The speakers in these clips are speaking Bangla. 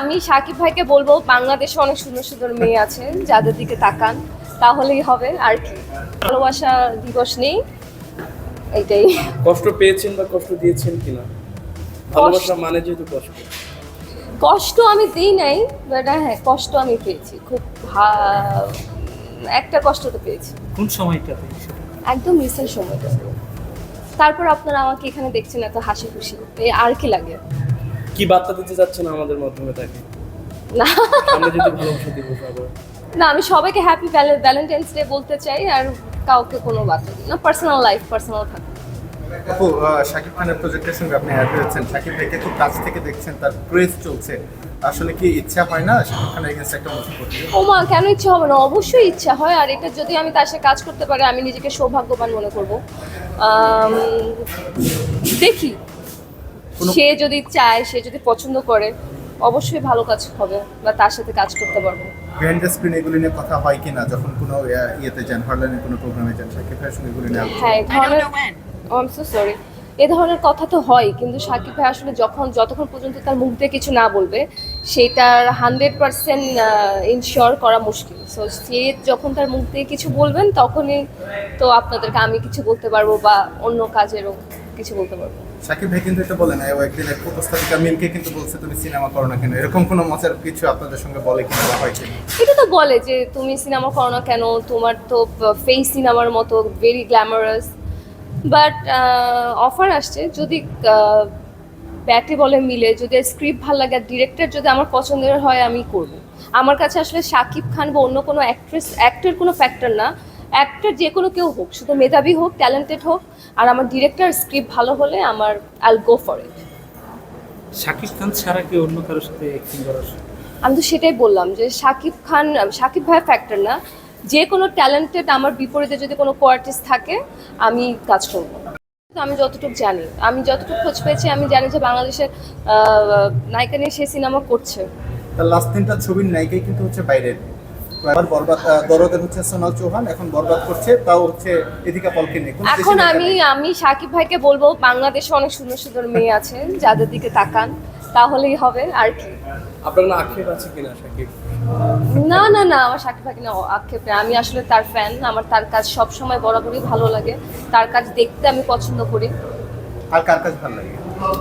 আমি সাকিব ভাইকে বলব বাংলাদেশে অনেক সুন্দর সুন্দর মেয়ে আছে যাদের দিকে তাকান তাহলেই হবে। আর কি ভালোবাসা দিবস নেই এইটাই। কষ্ট পেয়েছেন বা কষ্ট দিয়েছেন কিনা? ভালোবাসা মানে যেহেতু কষ্ট। কষ্ট আমি দিই নাই বাট হ্যাঁ কষ্ট আমি পেয়েছি খুব একটা কষ্ট তো পেয়েছি। কোন সময়টাতে? সেটা? একদম রিসেন্ট সময়টা তারপর আপনারা আমাকে এখানে দেখছেন এত হাসি খুশি। এই আর কি লাগে? কি বার্তা দিতে চাচ্ছেন আমাদের মাধ্যমে তাকে? না। আমরা যদি ভালোবাসা দিব না আমি সবাইকে হ্যাপি ভ্যালেন্টাইন্স ডে বলতে চাই আর কাউকে কোনো বার্তা দিই না। পার্সোনাল লাইফ পার্সোনাল থাকে। আপু শাকিব খানের প্রজেক্টের সঙ্গে আপনি অ্যাড হয়েছেন শাকিব ভাইকে খুব কাছ থেকে দেখছেন তার ক্রেজ চলছে। আসলে কি ইচ্ছা হয় না শাকিব খানের এগেনস্ট একটা মুভি করতে ও মা কেন ইচ্ছা হবে না? অবশ্যই ইচ্ছা হয় আর এটা যদি আমি তার সাথে কাজ করতে পারি আমি নিজেকে সৌভাগ্যবান মনে করব। দেখি। সে যদি চায় সে যদি পছন্দ করে অবশ্যই ভালো কাজ হবে বা তার সাথে কাজ করতে পারব। বিহাইন্ড স্ক্রিন এগুলি নিয়ে কথা হয় কিনা? যখন কোনো ইয়েতে যান হরলাইনের কোনো প্রোগ্রামে যান শাকিব ভাইয়ের সঙ্গে এগুলি নিয়ে হ্যাঁ এই ধরনের আই সো সরি এ ধরনের কথা তো হয় কিন্তু সাকিব ভাই আসলে যখন যতক্ষণ পর্যন্ত তার মুখ দিয়ে কিছু না বলবে সেটার হান্ড্রেড পার্সেন্ট ইনশিওর করা মুশকিল। সো সে যখন তার মুখ দিয়ে কিছু বলবেন তখনই তো আপনাদেরকে আমি কিছু বলতে পারব বা অন্য কাজেরও কিছু বলতে পারব। শাকিব ভাই কিন্তু এটা বলে না ও একদিন এক উপস্থাপিকা মিমকে কিন্তু বলছে, তুমি সিনেমা করো না কেন? এরকম কোনো মজার কিছু আপনাদের সঙ্গে বলে হয় এটা তো বলে যে, তুমি সিনেমা করো না কেন? তোমার তো ফেস সিনেমার মতো ভেরি গ্ল্যামারাস বাট অফার আসছে, যদি ব্যাটে বলে মিলে, যদি স্ক্রিপ্ট ভালো লাগে, আর ডিরেক্টর যদি আমার পছন্দের হয়, আমি করব। আমার কাছে আসলে শাকিব খান বা অন্য কোনো অ্যাক্ট্রেস অ্যাক্টর কোনো ফ্যাক্টর না। অ্যাক্টর যে কোনো কেউ হোক শুধু মেধাবী হোক ট্যালেন্টেড হোক আর আমার ডিরেক্টর স্ক্রিপ্ট ভালো হলে আমার আল go for it Shakib Khan ছাড়া কি অন্য কারোর সাথে অ্যাক্টিং করার আমি তো সেটাই বললাম যে শাকিব খান শাকিব ভাই ফ্যাক্টর না। যে কোনো ট্যালেন্টেড আমার বিপরীতে যদি কোনো কোয়ার্টিস্ট থাকে আমি কাজ করব। আমি যতটুকু জানি আমি যতটুকু খোঁজ পেয়েছি আমি জানি যে বাংলাদেশের নায়িকা নিয়ে সে সিনেমা করছে। তার লাস্ট তিনটা ছবির নায়িকাই কিন্তু হচ্ছে বাইরের। এবার বরবাদ দরদের হচ্ছে সোনাল চৌহান এখন বরবাদ করছে তাও হচ্ছে এদিকা পলকে নেই। এখন আমি আমি শাকিব ভাইকে বলব বাংলাদেশে অনেক সুন্দর সুন্দর মেয়ে আছে যাদের দিকে তাকান তাহলেই হবে আর কি। আপনার না আক্ষেপ আছে কিনা সাকিব? না না না আমার শাকিব ভাই কিনা আক্ষেপ নেই আমি আসলে তার ফ্যান আমার তার কাজ সব সময় বরাবরই ভালো লাগে। তার কাজ দেখতে আমি পছন্দ করি। আর কার কাছে ভালো লাগে?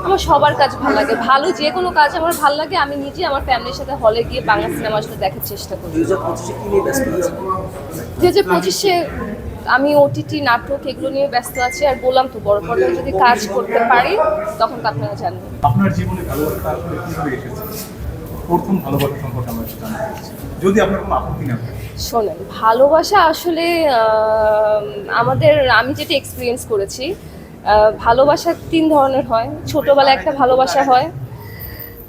আমার সবার কাজ ভালো লাগে। ভালো যে কোনো কাজ আমার ভালো লাগে আমি নিজে আমার ফ্যামিলির সাথে হলে গিয়ে বাংলা সিনেমা আসলে দেখার চেষ্টা করি। দু হাজার পঁচিশে আমি ওটিটি নাটক এগুলো নিয়ে ব্যস্ত আছি। আর বললাম তো বড় পর্দায় যদি কাজ করতে পারি তখন তো আপনারা জানবেন আপনার জীবনে ভালোবাসা আসলে কীভাবে এসেছে? প্রথম ভালোবাসা সম্পর্কে আমরা জানতে যদি আপনার কোনো আপত্তি না থাকে। শোনেন ভালোবাসা আসলে আমাদের আমি যেটা এক্সপিরিয়েন্স করেছি ভালোবাসা তিন ধরনের হয়। ছোটবেলায় একটা ভালোবাসা হয়,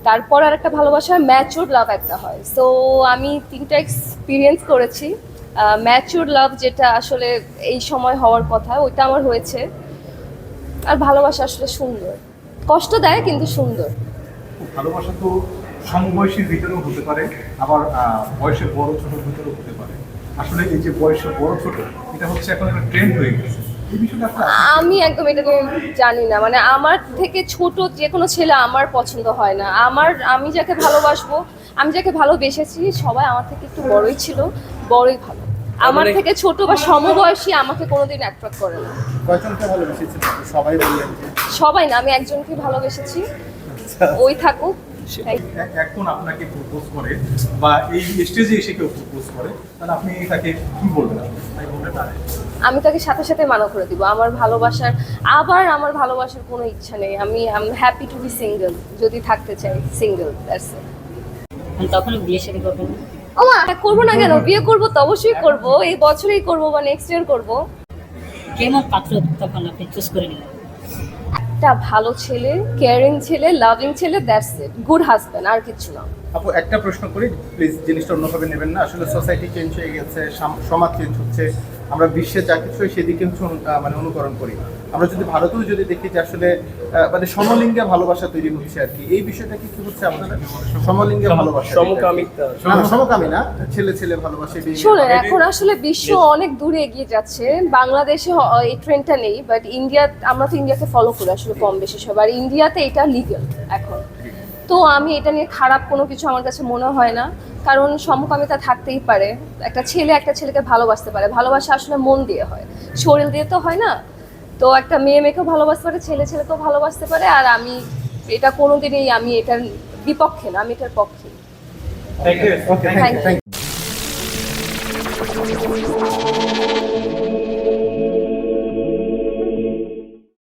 তারপর আর একটা ভালোবাসা ম্যাচুর লাভ একটা হয়। সো আমি তিনটা এক্সপিরিয়েন্স করেছি। ম্যাচুর লাভ যেটা আসলে এই সময় হওয়ার কথা, ওইটা আমার হয়েছে। আর ভালোবাসা আসলে সুন্দর। কষ্ট দেয়, কিন্তু সুন্দর। ভালোবাসা তো সমবয়সীর ভিতরেও হতে পারে, আবার বয়সে বড় ছোট ভিতরেও হতে পারে। আসলে এই যে বয়সে বড় ছোট, এটা হচ্ছে এখন একটা ট্রেন্ড হয়ে গেছে। আমি একদম এটা জানি না। মানে আমার থেকে ছোট যে কোনো ছেলে আমার পছন্দ হয় না। আমার আমি যাকে ভালোবাসবো আমি যাকে ভালোবেসেছি সবাই আমার থেকে একটু বড়ই ছিল বড়ই ভালো। আমার মানে- থেকে ছোট বা সমবয়সী আমাকে কোনোদিন অ্যাট্রাক্ট করে না? সবাই সবাই না আমি একজনকে ভালোবেসেছি। ওই থাকুক এখন আপনাকে প্রপোজ করে বা এই স্টেজে এসে কেউ প্রপোজ করে তাহলে আপনি তাকে কি বলবেন? আমি তাকে সাথে সাথে মানা করে দিব। আমার ভালোবাসার আবার আমার ভালোবাসার কোনো ইচ্ছা নেই। আমি I happy to be single যদি থাকতে চাই সিঙ্গেল দ্যাটস ইট তখন বিয়ে শাদী করবেন ও মা করব না কেন? বিয়ে করব তো অবশ্যই করব। এই বছরেই করব বা নেক্সট ইয়ার করব। কেমন পাত্র তখন আপনি চুজ করে নিলেন? একটা ভালো ছেলে কেয়ারিং ছেলে লাভিং ছেলে দ্যাটস ইট গুড হাজব্যান্ড আর কিছু না। আপু, একটা প্রশ্ন করি প্লিজ জিনিসটা অন্যভাবে নেবেন না। আসলে সোসাইটি চেঞ্জ হয়ে গেছে, সাম- সমাজ চেঞ্জ হচ্ছে। আমরা বিশ্বে যা কিছু হয় সেদিকে মানে অনুকরণ করি। আমরা যদি ভারতেও যদি দেখি যে আসলে মানে সমলিঙ্গে ভালোবাসা তৈরি হচ্ছে আর কি এই বিষয়টা কি কি হচ্ছে আমাদের? সমলিঙ্গে ভালোবাসা সমকামিতা। সমকামী না ছেলে ছেলে ভালোবাসে এখন আসলে বিশ্ব অনেক দূরে এগিয়ে যাচ্ছে। বাংলাদেশে এই ট্রেন্ডটা নেই বাট ইন্ডিয়া আমরা তো ইন্ডিয়াকে ফলো করি আসলে কম বেশি সব আর ইন্ডিয়াতে এটা লিগেল এখন। তো আমি এটা নিয়ে খারাপ কোনো কিছু আমার কাছে মনে হয় না। কারণ সমকামিতা থাকতেই পারে। একটা ছেলে একটা ছেলেকে ভালোবাসতে পারে। ভালোবাসা আসলে মন দিয়ে হয়। শরীর দিয়ে তো হয় না। তো একটা মেয়ে মেয়েকেও ভালোবাসতে পারে ছেলে ছেলেকেও ভালোবাসতে পারে। আর আমি এটা কোনোদিনই আমি এটার বিপক্ষে না আমি এটার পক্ষে। Thank you